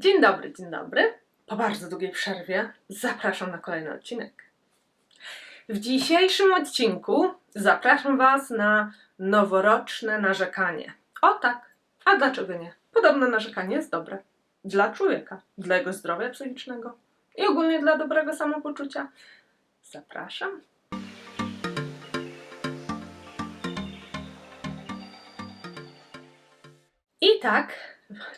Dzień dobry, dzień dobry. Po bardzo długiej przerwie zapraszam na kolejny odcinek. W dzisiejszym odcinku zapraszam Was na noworoczne narzekanie. O tak, a dlaczego nie? Podobno narzekanie jest dobre dla człowieka, dla jego zdrowia psychicznego i ogólnie dla dobrego samopoczucia. Zapraszam. I tak,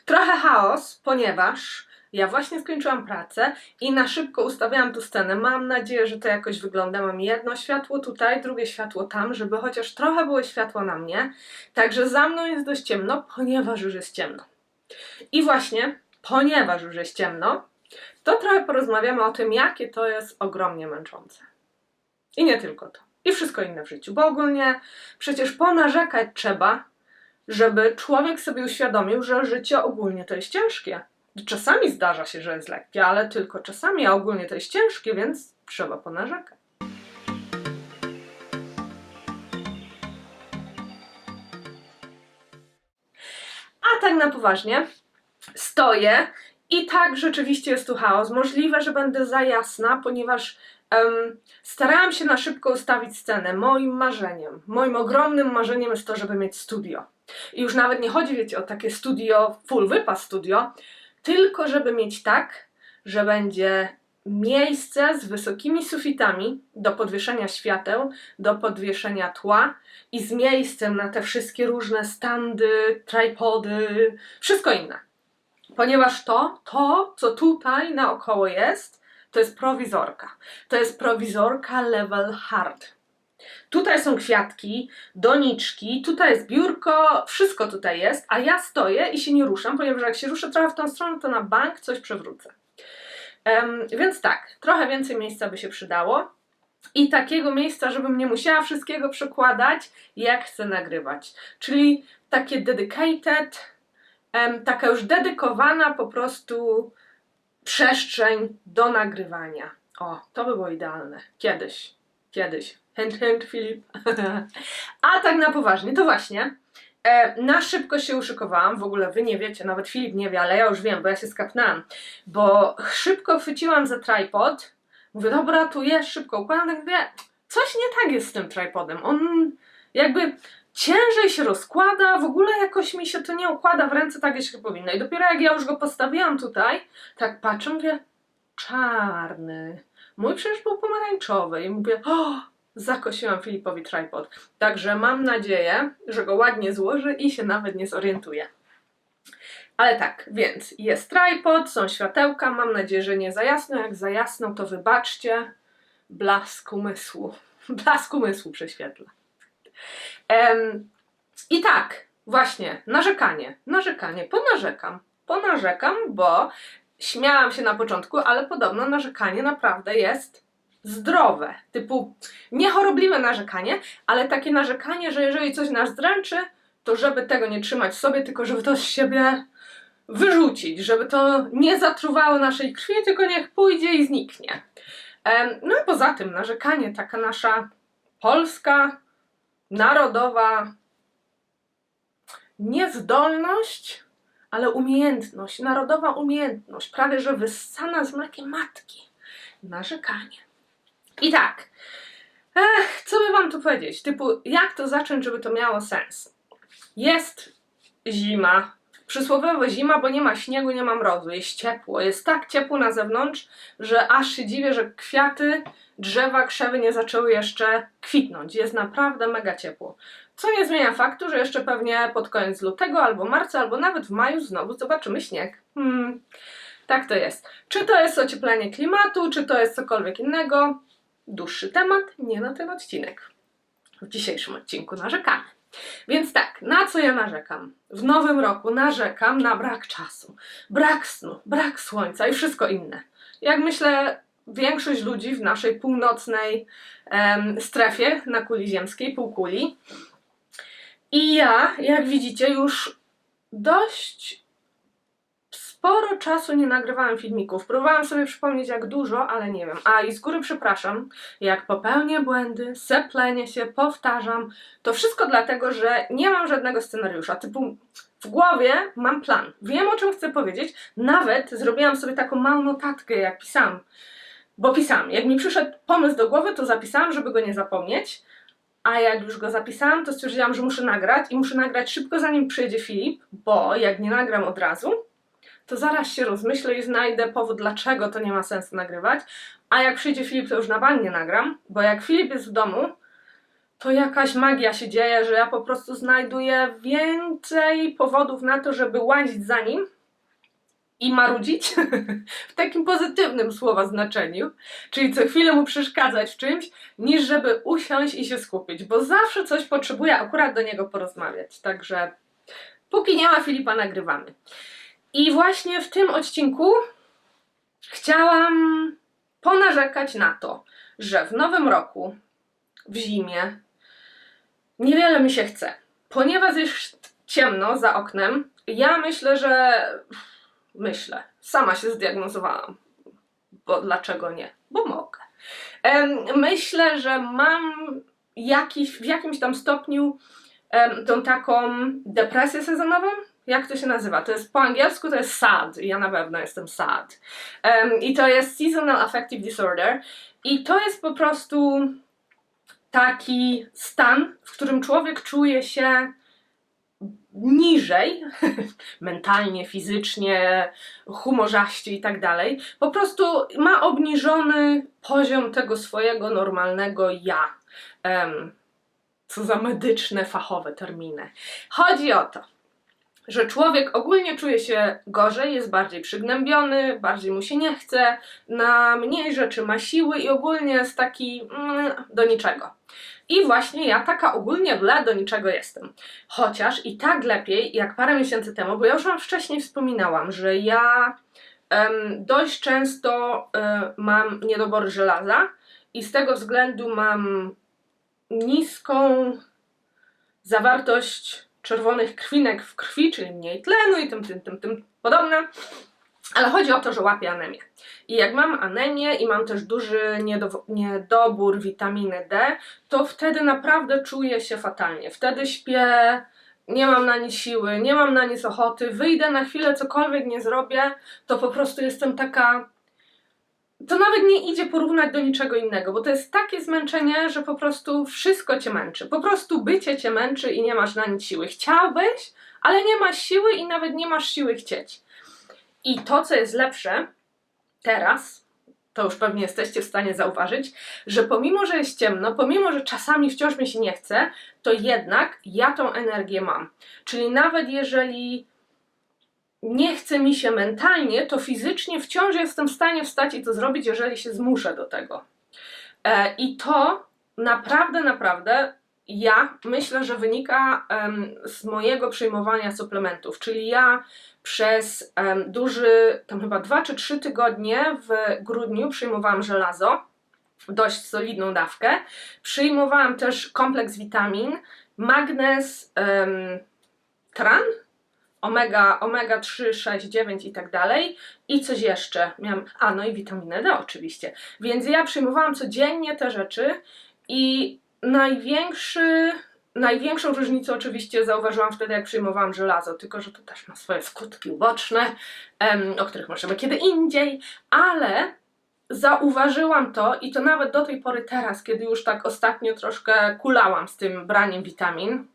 trochę chaos, ponieważ ja właśnie skończyłam pracę i na szybko ustawiałam tu scenę. Mam nadzieję, że to jakoś wygląda. Mam jedno światło tutaj, drugie światło tam, żeby chociaż trochę było światło na mnie. Także za mną jest dość ciemno, ponieważ już jest ciemno. I właśnie, ponieważ już jest ciemno, to trochę porozmawiamy o tym, jakie to jest ogromnie męczące. I nie tylko to. I wszystko inne w życiu, bo ogólnie przecież ponarzekać trzeba, żeby człowiek sobie uświadomił, że życie ogólnie to jest ciężkie. Czasami zdarza się, że jest lekkie, ale tylko czasami, a ogólnie to jest ciężkie, więc trzeba ponarzekać. A tak na poważnie, stoję i tak rzeczywiście jest tu chaos. Możliwe, że będę za jasna, ponieważ em, starałam się na szybko ustawić scenę. Moim marzeniem, moim ogromnym marzeniem jest to, żeby mieć studio. I już nawet nie chodzi, wiecie, o takie studio, full wypas studio, tylko żeby mieć tak, że będzie miejsce z wysokimi sufitami do podwieszenia świateł, do podwieszenia tła i z miejscem na te wszystkie różne standy, tripody, wszystko inne. Ponieważ to, to, co tutaj naokoło jest, to jest prowizorka. To jest prowizorka level hard. Tutaj są kwiatki, doniczki, tutaj jest biurko, wszystko tutaj jest, a ja stoję i się nie ruszam, ponieważ jak się ruszę trochę w tą stronę, to na bank coś przewrócę. Em, więc tak, trochę więcej miejsca by się przydało. I takiego miejsca, żebym nie musiała wszystkiego przekładać, jak chcę nagrywać. Czyli takie dedicated, em, taka już dedykowana po prostu przestrzeń do nagrywania. O, to by było idealne. Kiedyś. Kiedyś. Hint, hint, Filip. A tak na poważnie, to właśnie. E, na szybko się uszykowałam, w ogóle wy nie wiecie, nawet Filip nie wie, ale ja już wiem, bo ja się skapnęłam. Bo szybko chwyciłam za tripod, mówię, dobra, tu jest, szybko układam, tak mówię, coś nie tak jest z tym tripodem. On jakby ciężej się rozkłada, w ogóle jakoś mi się to nie układa w ręce tak, jak powinno. I dopiero jak ja już go postawiłam tutaj, tak patrzę, mówię, czarny. Mój przecież był pomarańczowy i mówię, o, zakosiłam Filipowi tripod. Także mam nadzieję, że go ładnie złoży i się nawet nie zorientuje. Ale tak, więc jest tripod, są światełka, mam nadzieję, że nie za jasno. Jak za jasno, to wybaczcie. Blask umysłu. Blask umysłu prześwietla. Em, I tak, właśnie, narzekanie. Narzekanie, ponarzekam. Ponarzekam, bo śmiałam się na początku, ale podobno narzekanie naprawdę jest zdrowe. Typu nie chorobliwe narzekanie, ale takie narzekanie, że jeżeli coś nas dręczy, to żeby tego nie trzymać w sobie, tylko żeby to z siebie wyrzucić, żeby to nie zatruwało naszej krwi, tylko niech pójdzie i zniknie. No i poza tym narzekanie, taka nasza polska, narodowa niezdolność, ale umiejętność, narodowa umiejętność, prawie że wyssana z mlekiem matki. Narzekanie. I tak, ech, co by wam tu powiedzieć? Typu, jak to zacząć, żeby to miało sens? Jest zima, przysłowiowo zima, bo nie ma śniegu, nie ma mrozu, jest ciepło. Jest tak ciepło na zewnątrz, że aż się dziwię, że kwiaty, drzewa, krzewy nie zaczęły jeszcze kwitnąć. Jest naprawdę mega ciepło. Co nie zmienia faktu, że jeszcze pewnie pod koniec lutego, albo marca, albo nawet w maju znowu zobaczymy śnieg. Hmm, tak to jest. Czy to jest ocieplenie klimatu, czy to jest cokolwiek innego? Dłuższy temat, nie na ten odcinek. W dzisiejszym odcinku narzekamy. Więc tak, na co ja narzekam? W nowym roku narzekam na brak czasu, brak snu, brak słońca i wszystko inne. Jak myślę, większość ludzi w naszej północnej strefie na kuli ziemskiej, półkuli. I ja, jak widzicie, już dość sporo czasu nie nagrywałam filmików. Próbowałam sobie przypomnieć jak dużo, ale nie wiem. A i z góry przepraszam, jak popełnię błędy, seplenię się, powtarzam. To wszystko dlatego, że nie mam żadnego scenariusza. Typu w głowie mam plan. Wiem o czym chcę powiedzieć. Nawet zrobiłam sobie taką małą notatkę, jak pisałam. Bo pisałam. Jak mi przyszedł pomysł do głowy, to zapisałam, żeby go nie zapomnieć. A jak już go zapisałam, to stwierdziłam, że muszę nagrać i muszę nagrać szybko, zanim przyjedzie Filip, bo jak nie nagram od razu, to zaraz się rozmyślę i znajdę powód, dlaczego to nie ma sensu nagrywać. A jak przyjdzie Filip, to już na bank nie nagram, bo jak Filip jest w domu, to jakaś magia się dzieje, że ja po prostu znajduję więcej powodów na to, żeby łazić za nim i marudzić w takim pozytywnym słowa znaczeniu, czyli co chwilę mu przeszkadzać w czymś, niż żeby usiąść i się skupić, bo zawsze coś potrzebuję akurat do niego porozmawiać. Także póki nie ma Filipa, nagrywamy. I właśnie w tym odcinku chciałam ponarzekać na to, że w nowym roku, w zimie, niewiele mi się chce. Ponieważ jest ciemno za oknem, ja myślę, że. Myślę, sama się zdiagnozowałam. Bo dlaczego nie? Bo mogę. Myślę, że mam jakiś, w jakimś tam stopniu tą taką depresję sezonową. Jak to się nazywa? To jest po angielsku to jest SAD. Ja na pewno jestem SAD. I to jest Seasonal Affective Disorder. I to jest po prostu taki stan, w którym człowiek czuje się niżej, mentalnie, fizycznie, humorzaście i tak dalej, po prostu ma obniżony poziom tego swojego normalnego ja. Em, co za medyczne, fachowe terminy. Chodzi o to, że człowiek ogólnie czuje się gorzej, jest bardziej przygnębiony, bardziej mu się nie chce, na mniej rzeczy ma siły i ogólnie jest taki mm, do niczego. I właśnie ja taka ogólnie ble do niczego jestem. Chociaż i tak lepiej, jak parę miesięcy temu, bo ja już wam wcześniej wspominałam, że ja dość często e, mam niedobory żelaza i z tego względu mam niską zawartość czerwonych krwinek w krwi, czyli mniej tlenu i tym, tym, tym, tym podobne. Ale chodzi o to, że łapię anemię. I jak mam anemię i mam też duży niedow- niedobór witaminy D, to wtedy naprawdę czuję się fatalnie. Wtedy śpię, nie mam na nic siły, nie mam na nic ochoty, wyjdę na chwilę, cokolwiek nie zrobię, to po prostu jestem taka. To nawet nie idzie porównać do niczego innego, bo to jest takie zmęczenie, że po prostu wszystko cię męczy. Po prostu bycie cię męczy i nie masz na nic siły. Chciałbyś, ale nie masz siły i nawet nie masz siły chcieć. I to, co jest lepsze teraz, to już pewnie jesteście w stanie zauważyć, że pomimo, że jest ciemno, pomimo, że czasami wciąż mi się nie chce, to jednak ja tą energię mam. Czyli nawet jeżeli nie chce mi się mentalnie, to fizycznie wciąż jestem w stanie wstać i to zrobić, jeżeli się zmuszę do tego. E, I to naprawdę, naprawdę ja myślę, że wynika em, z mojego przyjmowania suplementów. Czyli ja przez em, duży, tam chyba dwa czy trzy tygodnie w grudniu przyjmowałam żelazo, dość solidną dawkę. Przyjmowałam też kompleks witamin, magnez, em, tran, omega, omega 3, 6, 9 i tak dalej. I coś jeszcze. Miałam, a no i witaminę D oczywiście. Więc ja przyjmowałam codziennie te rzeczy i największy, największą różnicę oczywiście zauważyłam wtedy, jak przyjmowałam żelazo, tylko że to też ma swoje skutki uboczne, em, o których możemy kiedy indziej, ale zauważyłam to i to nawet do tej pory teraz, kiedy już tak ostatnio troszkę kulałam z tym braniem witamin,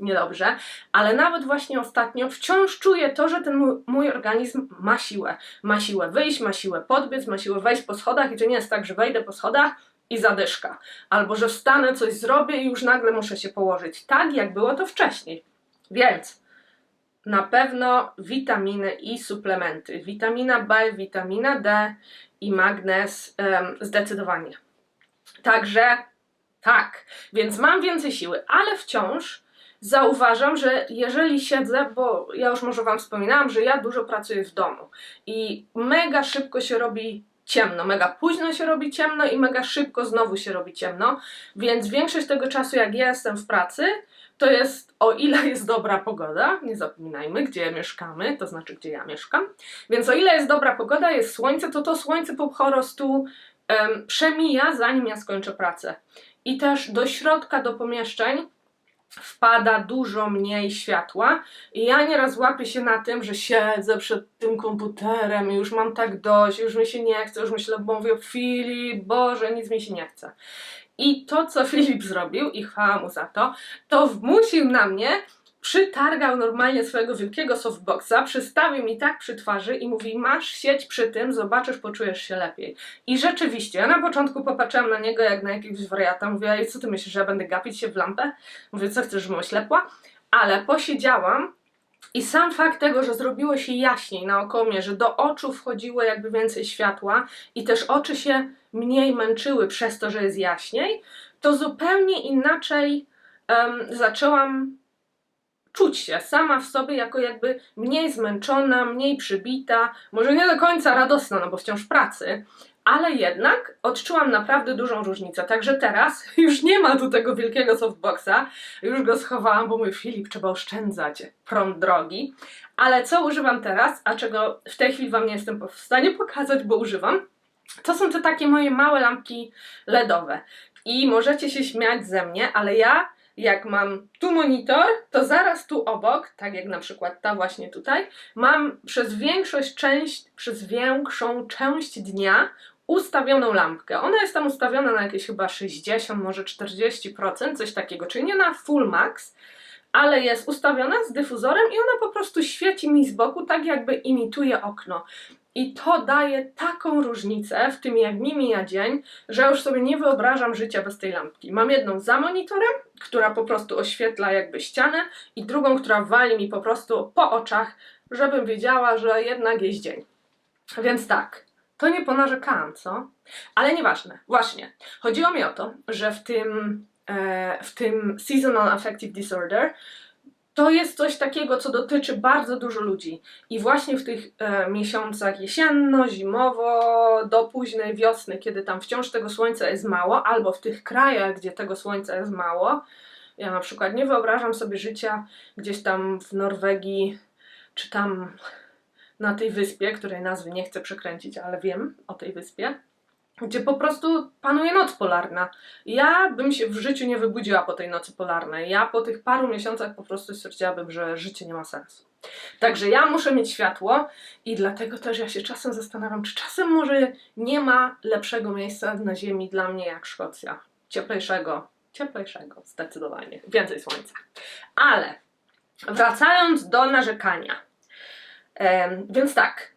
niedobrze, ale nawet właśnie ostatnio wciąż czuję to, że ten mój, organizm ma siłę. Ma siłę wyjść, ma siłę podbiec, ma siłę wejść po schodach i to nie jest tak, że wejdę po schodach i zadyszka. Albo że wstanę, coś zrobię i już nagle muszę się położyć. Tak, jak było to wcześniej. Więc na pewno witaminy i suplementy. Witamina B, witamina D i magnez em, zdecydowanie. Także tak, więc mam więcej siły, ale wciąż zauważam, że jeżeli siedzę, bo ja już może Wam wspominałam, że ja dużo pracuję w domu i mega szybko się robi ciemno, mega późno się robi ciemno i mega szybko znowu się robi ciemno, więc większość tego czasu jak ja jestem w pracy, to jest o ile jest dobra pogoda, nie zapominajmy, gdzie mieszkamy, to znaczy gdzie ja mieszkam. Więc o ile jest dobra pogoda, jest słońce, to to słońce po prostu em, przemija, zanim ja skończę pracę. I też do środka, do pomieszczeń wpada dużo mniej światła. I ja nieraz łapię się na tym, że siedzę przed tym komputerem i już mam tak dość, już mi się nie chce, już myślę, bo mówię, Filip, Boże, nic mi się nie chce. I to, co Filip zrobił, i chwała mu za to, to wmusił na mnie, przytargał normalnie swojego wielkiego softboxa, przystawił mi tak przy twarzy i mówi, masz sieć przy tym, zobaczysz, poczujesz się lepiej. I rzeczywiście, ja na początku popatrzyłam na niego jak na jakiegoś wariata, mówię, ej, co ty myślisz, że ja będę gapić się w lampę? Mówię, co chcesz, żebym oślepła? Ale posiedziałam i sam fakt tego, że zrobiło się jaśniej naokoło mnie, że do oczu wchodziło jakby więcej światła i też oczy się mniej męczyły przez to, że jest jaśniej, to zupełnie inaczej em, zaczęłam czuć się sama w sobie jako jakby mniej zmęczona, mniej przybita, może nie do końca radosna, no bo wciąż pracy, ale jednak odczułam naprawdę dużą różnicę. Także teraz już nie ma tu tego wielkiego softboxa, już go schowałam, bo mój Filip trzeba oszczędzać prąd drogi. Ale co używam teraz, a czego w tej chwili Wam nie jestem w stanie pokazać, bo używam, to są te takie moje małe lampki LEDowe. I możecie się śmiać ze mnie, ale ja jak mam tu monitor, to zaraz tu obok, tak jak na przykład ta właśnie tutaj, mam przez większość część, przez większą część dnia ustawioną lampkę. Ona jest tam ustawiona na jakieś chyba 60, może 40%, coś takiego, czyli nie na full max, ale jest ustawiona z dyfuzorem i ona po prostu świeci mi z boku, tak jakby imituje okno. I to daje taką różnicę w tym, jak mi mija dzień, że już sobie nie wyobrażam życia bez tej lampki. Mam jedną za monitorem, która po prostu oświetla jakby ścianę, i drugą, która wali mi po prostu po oczach, żebym wiedziała, że jednak jest dzień. Więc tak, to nie ponarzekałam, co? Ale nieważne. Właśnie, chodziło mi o to, że w tym, e, w tym Seasonal Affective Disorder to jest coś takiego, co dotyczy bardzo dużo ludzi. I właśnie w tych e, miesiącach jesienno, zimowo, do późnej wiosny, kiedy tam wciąż tego słońca jest mało, albo w tych krajach, gdzie tego słońca jest mało. Ja na przykład nie wyobrażam sobie życia gdzieś tam w Norwegii, czy tam na tej wyspie, której nazwy nie chcę przekręcić, ale wiem o tej wyspie, gdzie po prostu panuje noc polarna. Ja bym się w życiu nie wybudziła po tej nocy polarnej. Ja po tych paru miesiącach po prostu stwierdziłabym, że życie nie ma sensu. Także ja muszę mieć światło i dlatego też ja się czasem zastanawiam, czy czasem może nie ma lepszego miejsca na ziemi dla mnie jak Szkocja. Cieplejszego, cieplejszego, zdecydowanie. Więcej słońca. Ale wracając do narzekania. Em, więc tak,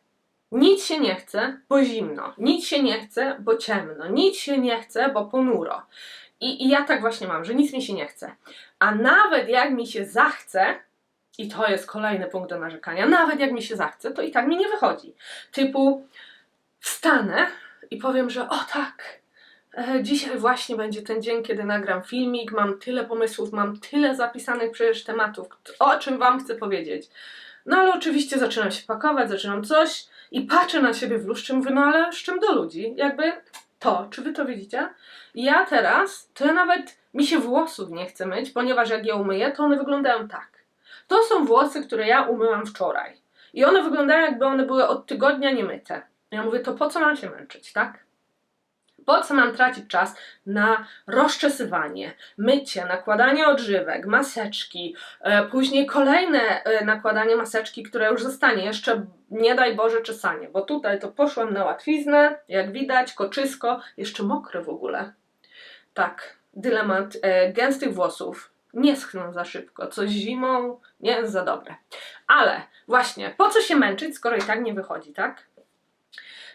nic się nie chce, bo zimno. Nic się nie chce, bo ciemno. Nic się nie chce, bo ponuro. I, I ja tak właśnie mam, że nic mi się nie chce. A nawet jak mi się zachce, i to jest kolejny punkt do narzekania, nawet jak mi się zachce, to i tak mi nie wychodzi. Typu wstanę i powiem, że o tak, e, dzisiaj właśnie będzie ten dzień, kiedy nagram filmik, mam tyle pomysłów, mam tyle zapisanych przecież tematów, o czym Wam chcę powiedzieć. No ale oczywiście zaczynam się pakować, zaczynam coś i patrzę na siebie w lustrze mówię, no ale z czym do ludzi? Jakby to, czy wy to widzicie? Ja teraz, to ja nawet, mi się włosów nie chce myć, ponieważ jak je umyję, to one wyglądają tak. To są włosy, które ja umyłam wczoraj. I one wyglądają jakby one były od tygodnia niemyte. Ja mówię, to po co mam się męczyć, tak? Po co mam tracić czas na rozczesywanie, mycie, nakładanie odżywek, maseczki, e, później kolejne e, nakładanie maseczki, które już zostanie, jeszcze nie daj Boże czesanie, bo tutaj to poszłam na łatwiznę, jak widać, koczysko, jeszcze mokre w ogóle. Tak, dylemat e, gęstych włosów nie schną za szybko, coś zimą nie jest za dobre. Ale właśnie, po co się męczyć, skoro i tak nie wychodzi, tak?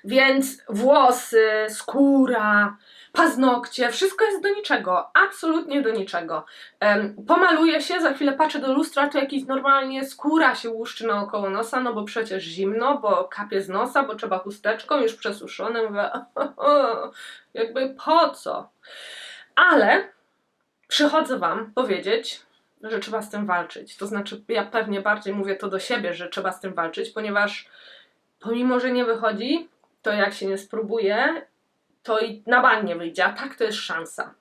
Więc włosy, skóra, paznokcie, wszystko jest do niczego, absolutnie do niczego. Um, pomaluję się, za chwilę patrzę do lustra, to jakiś normalnie skóra się łuszczy naokoło nosa, no bo przecież zimno, bo kapie z nosa, bo trzeba chusteczką, już przesuszone, mówię, jakby po co? Ale przychodzę Wam powiedzieć, że trzeba z tym walczyć. To znaczy, ja pewnie bardziej mówię to do siebie, że trzeba z tym walczyć, ponieważ pomimo, że nie wychodzi, to jak się nie spróbuje, to i na bank nie wyjdzie, a tak to jest szansa.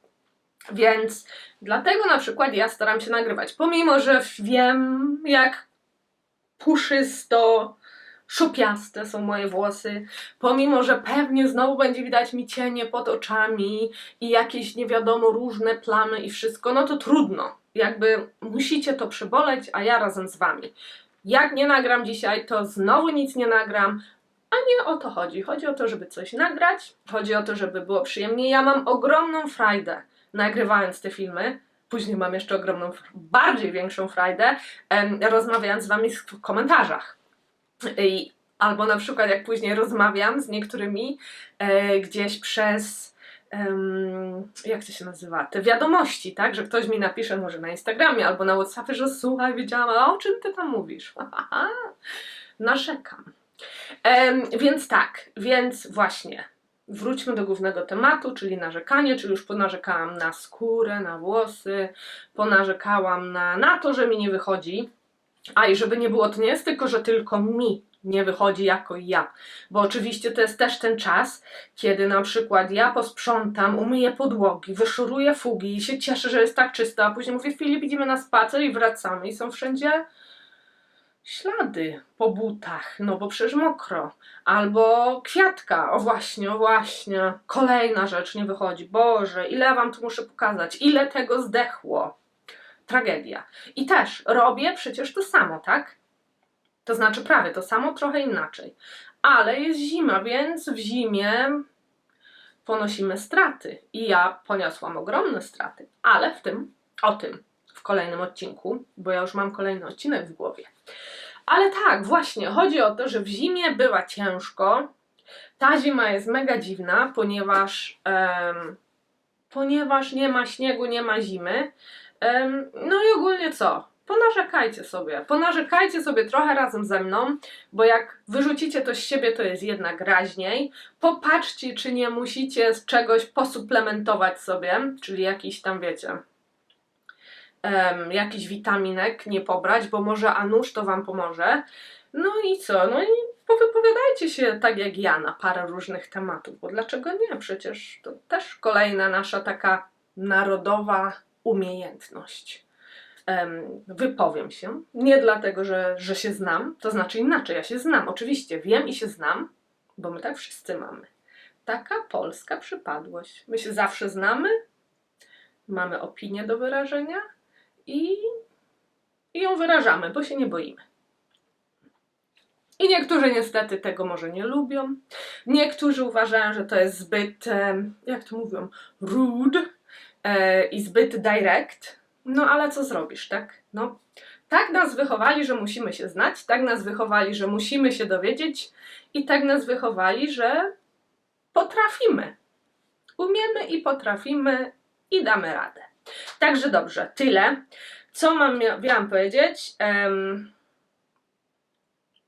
Więc dlatego na przykład ja staram się nagrywać, pomimo że wiem, jak puszysto, szupiaste są moje włosy, pomimo że pewnie znowu będzie widać mi cienie pod oczami i jakieś nie wiadomo różne plamy i wszystko, no to trudno. Jakby musicie to przeboleć, a ja razem z wami. Jak nie nagram dzisiaj, to znowu nic nie nagram, a nie o to chodzi. Chodzi o to, żeby coś nagrać, chodzi o to, żeby było przyjemnie. Ja mam ogromną frajdę nagrywając te filmy. Później mam jeszcze ogromną, bardziej większą frajdę, rozmawiając z wami w komentarzach. Albo na przykład jak później rozmawiam z niektórymi e, gdzieś przez jak to się nazywa, te wiadomości, tak, że ktoś mi napisze może na Instagramie albo na Whatsappie, że słuchaj, wiedziałam, a o czym ty tam mówisz? Narzekam. Więc tak, więc właśnie wróćmy do głównego tematu, czyli narzekanie, czyli już ponarzekałam na skórę, na włosy, ponarzekałam na, na to, że mi nie wychodzi. A i żeby nie było, to nie jest tylko, że tylko mi nie wychodzi jako ja, bo oczywiście to jest też ten czas, kiedy na przykład ja posprzątam, umyję podłogi, wyszoruję fugi i się cieszę, że jest tak czysto, a później mówię, Filip, idziemy na spacer i wracamy i są wszędzie ślady po butach, no bo przecież mokro. Albo kwiatka, o właśnie, o właśnie. Kolejna rzecz nie wychodzi. Boże, ile wam tu muszę pokazać, ile tego zdechło. Tragedia. I też robię przecież to samo, tak? To znaczy prawie to samo, trochę inaczej. Ale jest zima, więc w zimie ponosimy straty. I ja poniosłam ogromne straty, ale w tym, o tym w kolejnym odcinku, bo ja już mam kolejny odcinek w głowie. Ale tak, właśnie, chodzi o to, że w zimie bywa ciężko. Ta zima jest mega dziwna, ponieważ, em, ponieważ nie ma śniegu, nie ma zimy. Em, no i ogólnie co? Ponarzekajcie sobie. Ponarzekajcie sobie trochę razem ze mną, bo jak wyrzucicie to z siebie, to jest jednak raźniej. Popatrzcie, czy nie musicie z czegoś posuplementować sobie, czyli jakiś tam, wiecie, em, jakiś witaminek nie pobrać, bo może a to Wam pomoże. No i co? No i powypowiadajcie się tak jak ja na parę różnych tematów, bo dlaczego nie? Przecież to też kolejna nasza taka narodowa umiejętność. Em, wypowiem się. Nie dlatego, że, że się znam, to znaczy inaczej, ja się znam. Oczywiście wiem i się znam, bo my tak wszyscy mamy. Taka polska przypadłość. My się zawsze znamy, mamy opinię do wyrażenia i, i ją wyrażamy, bo się nie boimy. I niektórzy niestety tego może nie lubią. Niektórzy uważają, że to jest zbyt, jak to mówią, rude e, i zbyt direct. No ale co zrobisz, tak? No, tak nas wychowali, że musimy się znać, tak nas wychowali, że musimy się dowiedzieć i tak nas wychowali, że potrafimy. Umiemy i potrafimy i damy radę. Także dobrze, tyle. Co mam, miałam powiedzieć? Em,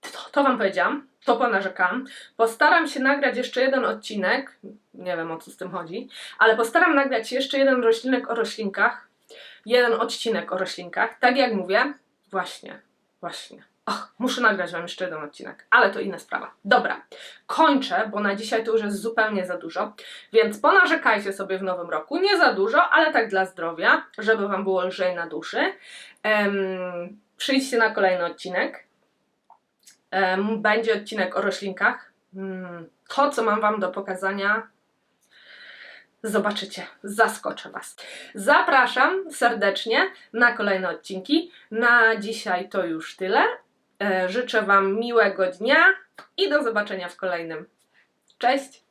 to, to Wam powiedziałam, to ponarzekam. Postaram się nagrać jeszcze jeden odcinek, nie wiem o co z tym chodzi, ale postaram nagrać jeszcze jeden roślinek o roślinkach, jeden odcinek o roślinkach, tak jak mówię, właśnie, właśnie. Och, muszę nagrać Wam jeszcze jeden odcinek, ale to inna sprawa. Dobra, kończę, bo na dzisiaj to już jest zupełnie za dużo, więc ponarzekajcie sobie w nowym roku. Nie za dużo, ale tak dla zdrowia, żeby Wam było lżej na duszy. Em, przyjdźcie na kolejny odcinek. Em, będzie odcinek o roślinkach. Mm, To, co mam Wam do pokazania, zobaczycie, zaskoczę Was. Zapraszam serdecznie na kolejne odcinki. Na dzisiaj to już tyle. E, Życzę Wam miłego dnia i do zobaczenia w kolejnym. Cześć!